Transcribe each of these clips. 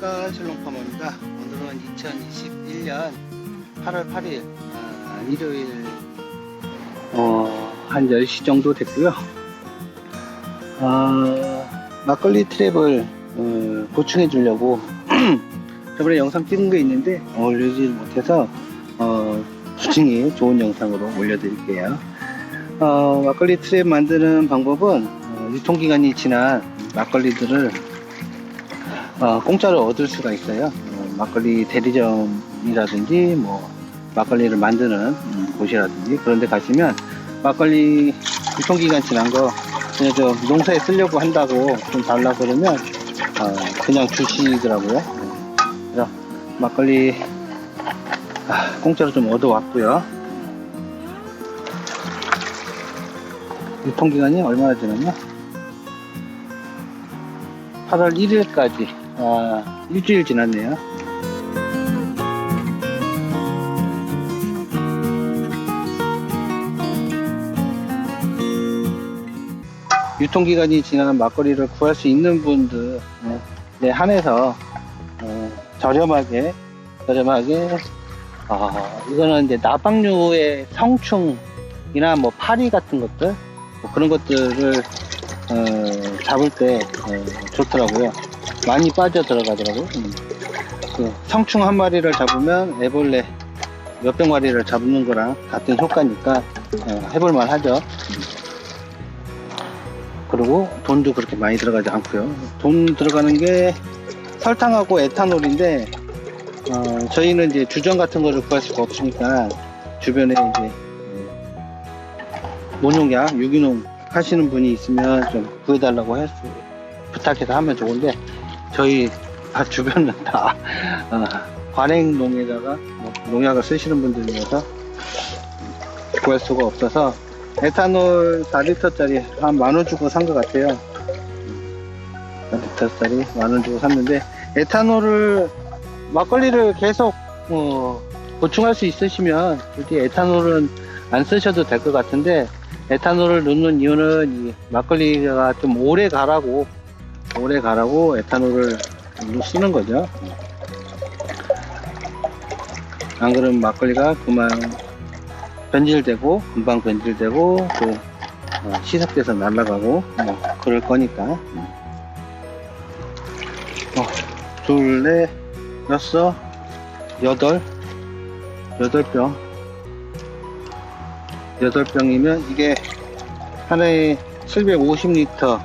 안녕하십니까 실롱파머입니다. 오늘은 2021년 8월 8일 아, 일요일 어, 한 10시 정도 됐고요. 아, 막걸리 트랩을 어, 보충해 주려고 저번에 영상 찍은 게 있는데 올리지 못해서 어, 수중에 좋은 영상으로 올려드릴게요. 어, 막걸리 트랩 만드는 방법은 어, 유통기간이 지난 막걸리들을 어, 공짜로 얻을 수가 있어요. 어, 막걸리 대리점이라든지 뭐 막걸리를 만드는 음, 곳이라든지 그런 데 가시면 막걸리 유통기간 지난 거 그냥 저 농사에 쓰려고 한다고 좀 달라 그러면 어, 그냥 주시더라고요. 그래서 막걸리 아, 공짜로 좀 얻어왔고요. 유통기간이 얼마나 지났냐? 8월 1일까지 아, 일주일 지났네요. 유통기간이 지난 막걸리를 구할 수 있는 분들 네, 한해서 어, 저렴하게 저렴하게 어, 이거는 이제 나방류의 성충이나 뭐 파리 같은 것들 뭐 그런 것들을 어, 잡을 때 어, 좋더라고요. 많이 빠져 들어가더라고요. 음. 그 성충 한 마리를 잡으면 애벌레 몇백 마리를 잡는 거랑 같은 효과니까 어, 해볼만 하죠. 그리고 돈도 그렇게 많이 들어가지 않고요. 돈 들어가는 게 설탕하고 에탄올인데 어, 저희는 이제 주전 같은 거를 구할 수가 없으니까 주변에 이제 어, 모농약, 유기농 하시는 분이 있으면 좀 구해달라고 해서 부탁해서 하면 좋은데 저희 다 주변은 다 어, 관행농에다가 뭐 농약을 쓰시는 분들이라서 구할 수가 없어서 에탄올 4리터짜리 한 만 원 주고 산 것 같아요. 4리터짜리 만 원 주고 샀는데 에탄올을 막걸리를 계속 어, 보충할 수 있으시면 굳이 에탄올은 안 쓰셔도 될 것 같은데 에탄올을 넣는 이유는 이 막걸리가 좀 오래 가라고 오래 가라고 에탄올을 쓰는 거죠. 안 그러면 막걸리가 그만 변질되고 금방 변질되고 또 어, 시삭돼서 날아가고 뭐 그럴 거니까 어, 둘, 넷, 여섯, 여덟, 여덟 병 여덟 병이면 이게 하나에 750리터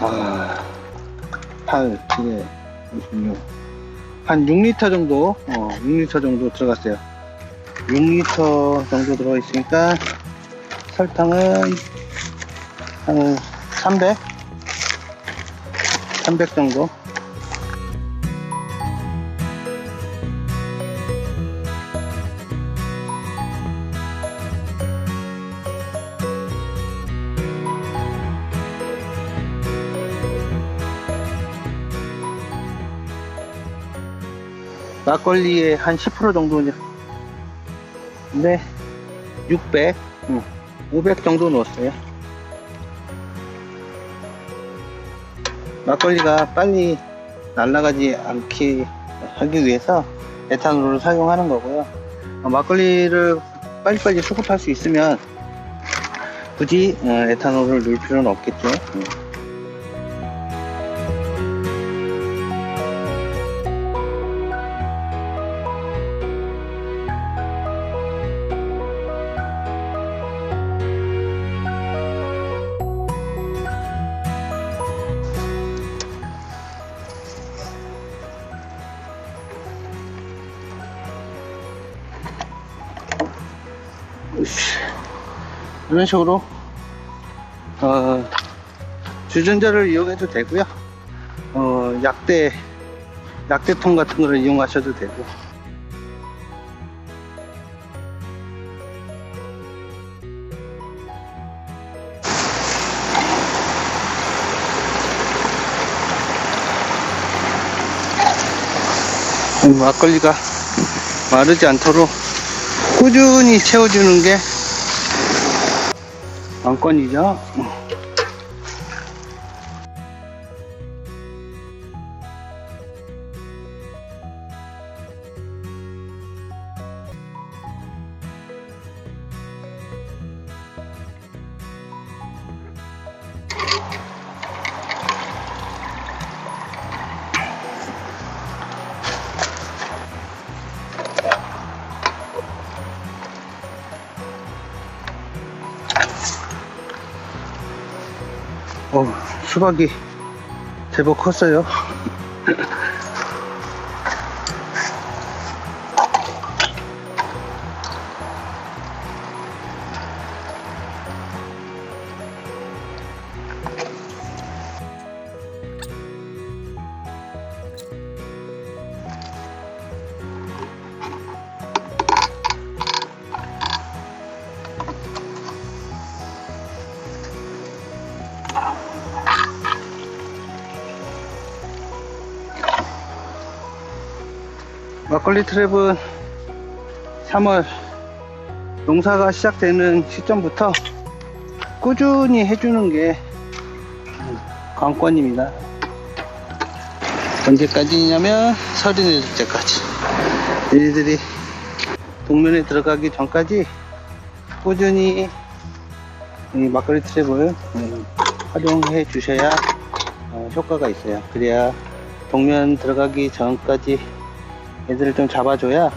아, 8, 7, 56. 한 6리터 정도, 어, 6리터 정도 들어갔어요. 6리터 정도 들어가 있으니까 설탕은 한 300? 300 정도? 막걸리의 한 10% 정도 네 600, 응, 500 정도 넣었어요. 막걸리가 빨리 날아가지 않게 하기 위해서 에탄올을 사용하는 거고요. 어, 막걸리를 빨리빨리 수급할 수 있으면 굳이 어, 에탄올을 넣을 필요는 없겠죠. 이런 식으로 어, 주전자를 이용해도 되고요. 어, 약대 약대통 같은 거를 이용하셔도 되고. 음, 막걸리가 마르지 않도록 꾸준히 채워주는 게 관건이죠. 어, 수박이 제법 컸어요. 막걸리 트랩은 3월 농사가 시작되는 시점부터 꾸준히 해주는 게 관건입니다. 언제까지냐면 내릴 때까지. 얘네들이 동면에 들어가기 전까지 꾸준히 이 막걸리 트랩을 음, 활용해 주셔야 어, 효과가 있어요. 그래야 동면 들어가기 전까지 애들을 좀 잡아줘야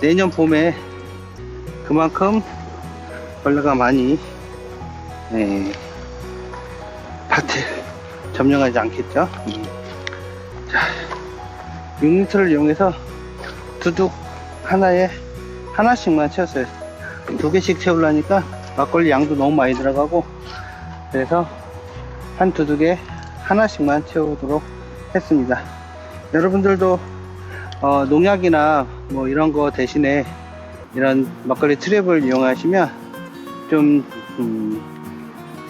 내년 봄에 그만큼 벌레가 많이 예, 밭을 점령하지 않겠죠. 음. 자, 6리터를 이용해서 두둑 하나에 하나씩만 채웠어요. 두 개씩 채우려니까 막걸리 양도 너무 많이 들어가고 그래서 한 두둑에 하나씩만 채우도록 했습니다. 여러분들도 어, 농약이나 뭐 이런 거 대신에 이런 막걸리 트랩을 이용하시면 좀 음,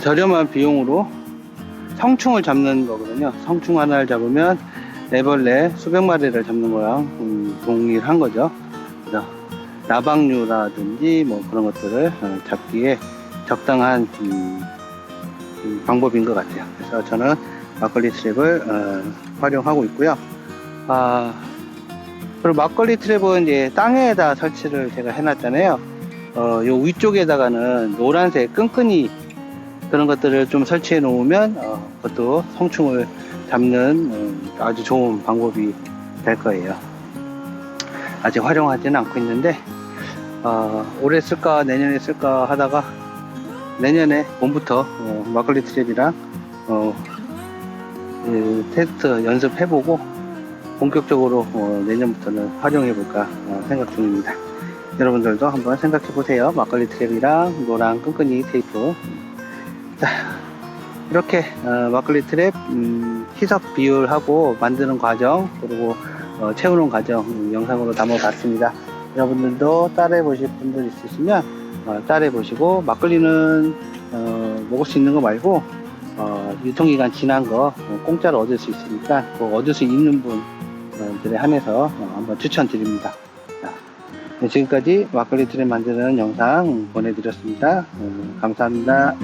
저렴한 비용으로 성충을 잡는 거거든요. 성충 하나를 잡으면 애벌레 수백 마리를 잡는 거랑 음, 동일한 거죠. 나방류라든지 뭐 그런 것들을 어, 잡기에 적당한 음, 음, 방법인 것 같아요. 그래서 저는 막걸리 트랩을 어, 활용하고 있고요. 아, 그리고 막걸리 트랩은 이제 땅에다 설치를 제가 해놨잖아요. 어, 요 위쪽에다가는 노란색 끈끈이 그런 것들을 좀 설치해 놓으면 어, 그것도 성충을 잡는 어, 아주 좋은 방법이 될 거예요. 아직 활용하지는 않고 있는데 어, 올해 쓸까 내년에 쓸까 하다가 내년에 봄부터 어, 막걸리 트랩이랑 어, 그 테스트 연습해보고 본격적으로 어, 내년부터는 활용해볼까 어, 생각 중입니다. 여러분들도 한번 생각해보세요. 막걸리 트랩이랑 노란 끈끈이 테이프. 자, 이렇게 어, 막걸리 트랩 음, 희석 비율하고 만드는 과정 그리고 어, 채우는 과정 음, 영상으로 담아봤습니다. 여러분들도 따라해보실 분들 있으시면 어, 따라해보시고 막걸리는 어, 먹을 수 있는 거 말고 어, 유통기간 지난 거 어, 공짜로 얻을 수 있으니까 그 얻을 수 있는 분 들에 한해서 어, 한번 추천드립니다. 자, 네, 지금까지 막걸리 트랩 만드는 영상 보내드렸습니다. 음, 감사합니다.